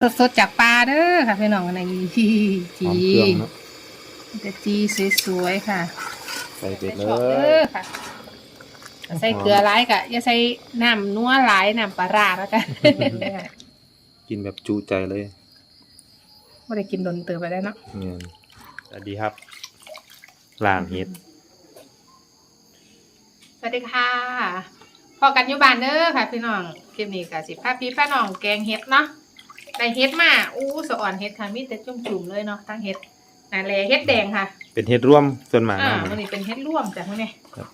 สดๆจากปลาเด้อค่ะพี่น้องในจีหอมเครื่องเนอะจะจีสวยๆค่ะใส่เป็ดเลชอบเด้ย อค่ะ ใส่เกลือหลายกะอย่าใส่น้ำนัวหลายน้ำปลาร้าแล้วกันกินแบบจูใจเลยไม่ได้กินโดนเติมไปได้วเนาะเนี่ยสวัสดีครับล่างเห็ดสวัสดีค่ะพอกันอยู่บ้านเด้อค่ะ พี่น้องคลิปนี้กับสิพาพี่พาน้องแกงเห็ดเนาะ ได้เห็ดมาอู้สะอ่อนเห็ดค่ะมีแต่จุ่มๆเลยเนาะทั้งเห็ดนาแลเห็ดแดงค่ะ เป็นเห็ดร่วมส่วนมากอ่านะ วันนี้เป็นเฮ็ดร่วมจ้ะมื้อนี้ครับ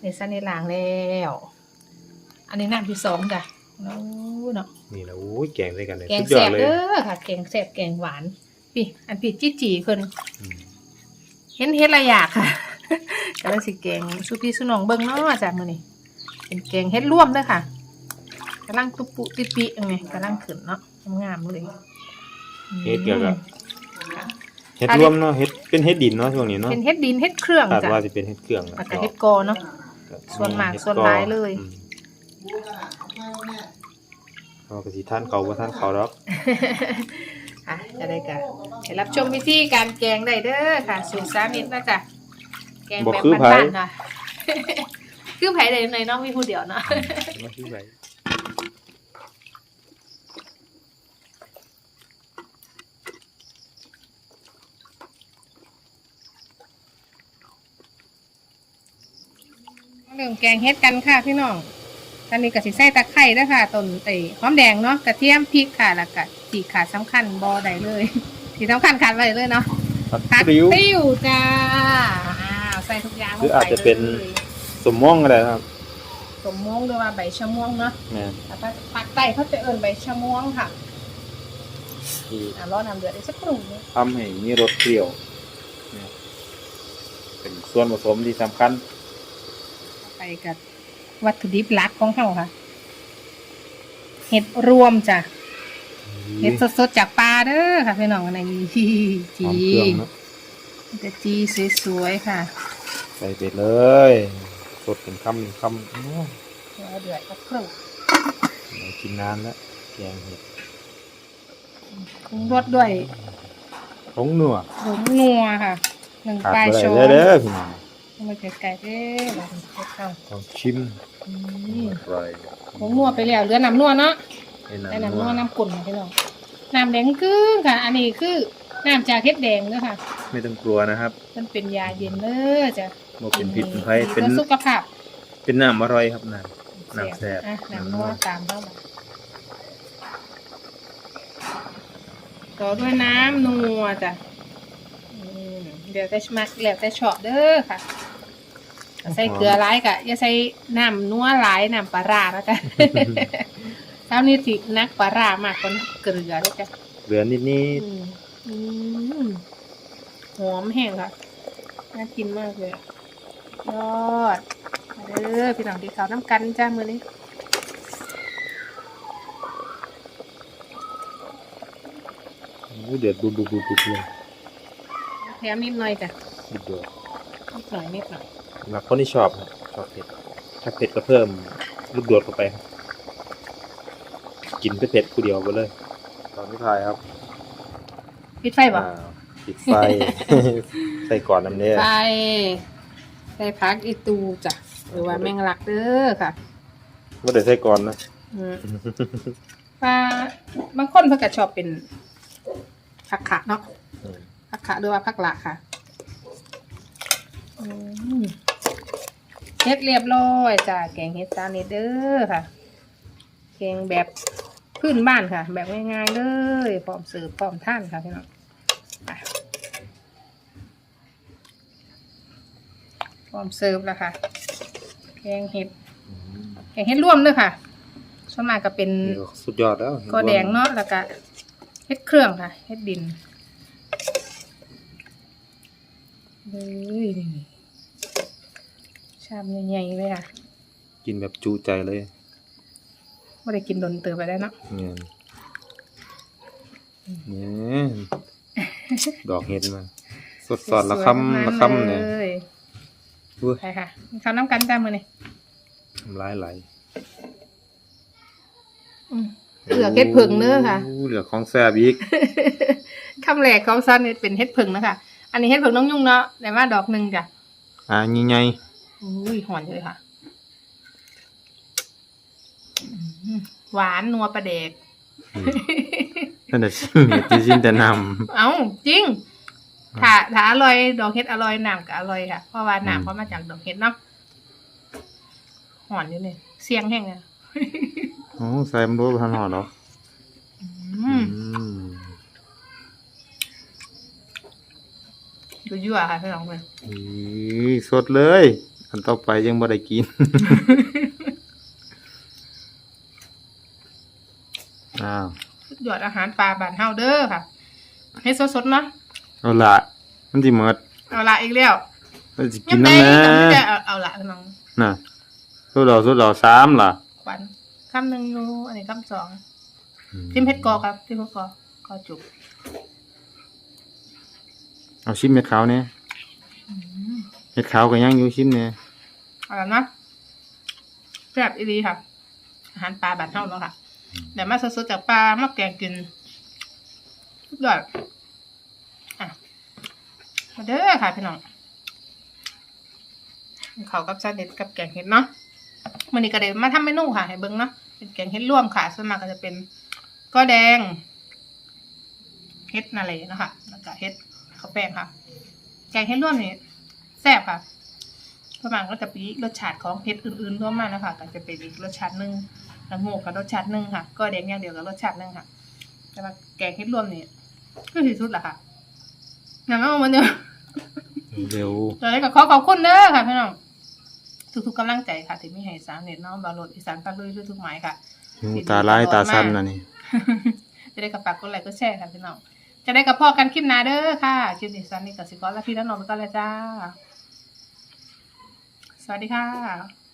ในซันในหลางแล้ว อันนี้น้ำที่สองจ้ะโอ้เนาะนี่แหละโอ้ยแกงด้วยกันเลยแกงสุดยแซ่อดบเลยเด้อค่ะ แกงแซ่บแกงหวานพี่อันพี่จี้จีเพิ่น อืมเห็นเฮ็ดหลายอย่างค่ะ ก็เลยสิแกงสุพี่สุน้องเบิ่งเนาะจ้ะมื้อนี้เป็นแกงเฮ็ดร่วมเด้อค่ะกำลังตุปุติปิยังไงกำลังขึ้นเนาะ งามๆเลยเห็ดเกี่ยวกับค่ะเห็ดร่วมเนาะเห็ดเป็นเห็ดดินเนาะช่วงนี้เนาะเป็นเฮ็ดดินเฮ็ดเครื่องคาดจ้ะว่าจะเป็นเห็ดเครื่องแล้วก็เฮ็ดกอเนาะส่วนมากเห็ดส่วนหลายเลยอืมเราก็สิท่านเขาว่าท่านเขาดอกค่ะจะได้กันไปรับชมวิธีการแกงได้เด้อค่ะสูตรสามิตรนะจ๊ะแกงบอกแบบคือไผบ้านๆค่ะคือไผ่ได้ในน้องมีผู้เดียวเนาะมาที่ไห เริ่มแกงเฮ็ดกันค่ะพี่น้อง ตอนนี้ก็สิใส่ตะไคร้ด้วยค่ะต้นไอ้หอมแดงเนาะกระเทียมพริกค่ะแล้วก็ที่ขาดสำคัญบอได้เลยที่สำคัญขาดไว้เลยเนาะผัดผัดติ้วติ้วจ้าอ้าวใส่ทุกอย่างลงหรือไปอาจจะเป็นลยสมม่วงก็ได้ครับสมม่วงหรือว่าใบชะม่วงเนาะแม่นแต่ปักใต้เขาจะเอิ้นใบชะม่วงค่ะที่อ่ารอน้ำเดือดได้สักครู่นึงทำให้มีรสเปรี้ยวเนี่ยเป็นส่วนผสมที่สำคัญ ไปกับวัตถุดิบหลักของเขาค่ะ เห็ดรวมจ้ะ เห็ดสดๆจากปลาเด้อค่ะพี่น้องในจีหอมเครื่องเนอะจะจีสวยๆค่ะใส่เป็ดเลย สดเป็นคำเป็นคำอื้อรอเดือดสักครู่เรากินนานแล้วแกงเห็ดปรุงรสด้วยผงนัวผงนัวค่ะหนึ่งขาดปลายไปช้อเลยน เด้อพี่น้อง เอามาไก่ๆเด้อเราเป็นเผ็ดเข้าลองชิมอืมอร่อยผงนัวไปแล้วเหลือน้ำนัวเนาะให้ได้น้ำน้ำนันัววน้ำกุ่นค่ะพี่น้องน้ำแดงกึ้งค่ะ อันนี้คือน้ำจากเห็ดแดงเด้อค่ะ ไม่ต้องกลัวนะครับ มันเป็นยาเย็นเด้อจ้ะโมเป็นผิดเป็นภัยดีเป็นต่อสุขภาพ เป็นน้ำอร่อยครับน้ำน้ำแซ่บอะน้ำนัวตามเข้ามาต่อด้วยน้ำนัวจ้ะอืมเดี๋ยวแต่มักแล้วแต่ชอบเด้อค่ะ ใส่เกลือหลายกะอย่าใส่น้ำนัวหลายน้ำปลาร้าแล้วกันเท่านี้สินักปลาร้ามากกว่าเกลือด้วยจ้ะเหลือนิดนิดอืมอืมหอมแห้งค่ะน่ากินมากเลยอะยอดมาเด้อพี่น้องที่เขาวน้ำกันจ้ามือนี้อู้เดือดบุบบุบบุบบุบเลยแถมนิดหน่อยจ้ะนิดเดียวนิดหน่อยนิดหน่อยสำ หรับคนที่ชอบครับชอบเผ็ดถ้าเผ็ดก็เพิ่มลูกโดดเข้าไปครับกินเผ็ดๆกูเดียวไปเลยตอนที่ทายครับปิดไฟบ่อ่าปิดไฟ ใส่ก่อนน้ำเนี่ยไฟใส่พักอีตูจ้ะหรือว่าแมงลักเด้อค่ะ ไม่ได้ใส่ก่อนนะ อืมปลาบางคนเพิ่นก็ชอบเป็นผักขะเนาะอืม ผักขะหรือว่าผักละค่ะอืม เฮ็ดเรียบร้อยจ้ะแกงเฮ็ดจานนี้เด้อค่ะ แกงแบบพื้นบ้านค่ะ แบบง่ายๆเลยพร้อมเสิร์ฟพร้อมท่านค่ะพี่น้องไปพร้อมเสิร์ฟแล้วค่ะ แกงเห็ดแกงเห็ดร่วมด้วยค่ะส่วนมากก็เป็นนี่ก็สุดยอดแล้วก็แดงเนาะแล้วก็เห็ดเครื่องค่ะเห็ดดินเลยนี่ ชามใหญ่ๆเลยค่ะกินแบบจูใจเลยไม่ได้กินโดนเติมไปได้วเนาะเนี่ยเนี่ยดอกเห็ดมาสดสดๆละสวยๆคำละคำเนี่ยเลยอุ้ยใช่ค่ะข้าวน้ำกันจ้ามือนี่น้ำลายไหลอืมเหลือเฮ็ดผึ่งเด้อค่ะโเหลือของแซ่บอีกคำแรกของซันนี่เป็นเฮ็ดผึ่งนะคะอันนี้เฮ็ดผึ่งน้องยุ่งเนาะแต่ว่าดอกหนึ่งจ้ะอ่าใหญ่ อุ้ยหอนเลยค่ะอืมหวานนัวประเดกๆนั่นแหละชิมเห็ดที่ชิมแต่นเอ้าจริงถ้าถ้าอร่อย ดอกเฮ็ดอร่อยน้ำก็อร่อยค่ะ เพราะว่าอืมน้ำเขามาจากดอกเฮ็ดเนาะหอนอยู่เนี่ยเสียงแห้งอะำโอ้ใส่มันรู้พันหอดหรออืมอืมดูยั่วค่ะพี่น้องเลยอีสดเลย อันต่อไปยังบ่ได้กิน อ้าวสุดยอดอาหารปลาบ้านเฮาเด้อค่ะเฮ็ดสดๆเนาะเอาละมันสิหมดเอาละอีกแล้วมันสิกิยันงน้ำไงแน่จำไม่ได้เอาเอาละพี่น้องน่ะสุดดอกสุดดอกสามล่ะขวัญคำหนึ่งอยู่อันนี้คำสองทิมเพชรกอครับทิมเพชรกอกอจุกเอาชิมเม็ดขาวเนี่ย เม็ดขาวก็ยังอยู่ชิมเนี่ยเอาละนะแซ่บอีดีค่ะ อาหารปลาบ้านเฮาเนาะค่ะแต่มาสดๆจากปลามาแกงกินสุดยอดอะมาเด้อค่ะพี่น้องเขาวกับซาเด็ดกับแกงเห็ดเนาะมันนี้ก็เดี๋ยวมาทำเมนูค่ะ ให้เบิ้งเนาะเป็นแกงเห็ดร่วมค่ะส่วนมากก็จะเป็นก้อแดงเห็ดนาเลนะคะแล้วก็เห็ดข้าวแป้งค่ะ แกงเห็ดร่วมนี่ แซ่บค่ะประมาณก็จะปีรสชาติของเห็ดอื่นๆร่วมมานะคะก็จะเป็นอีกรสชาติหนึ่งละโงกกับรสชาติหนึ่งค่ะก้อแดงอย่างเดียวกับรสชาติหนึ่งค่ะ แต่ว่าแกงเห็ดร่วมนี่ก็ที่สุดแหละค่ะงั้นเอามาเนื้อเร็วเลยก็ขอขอบคุณเด้อค่ะพี่น้องทุกๆกำลังใจค่ะที่มีให้สามเน็ตน้องบาโหลดอีสานปากลุยทุกๆหมายค่ะหูตาลายตาสั้นนะนี่จะได้กับฝากกดไลค์กดแชร์ค่ะพี่น้องจะได้กับพ่อกันคลิปหน้าเด้อค่ะคลิปนี้สันนี่กับสิกรและพี่น้องไปก่อนเลยจ้า สวัสดีค่ะ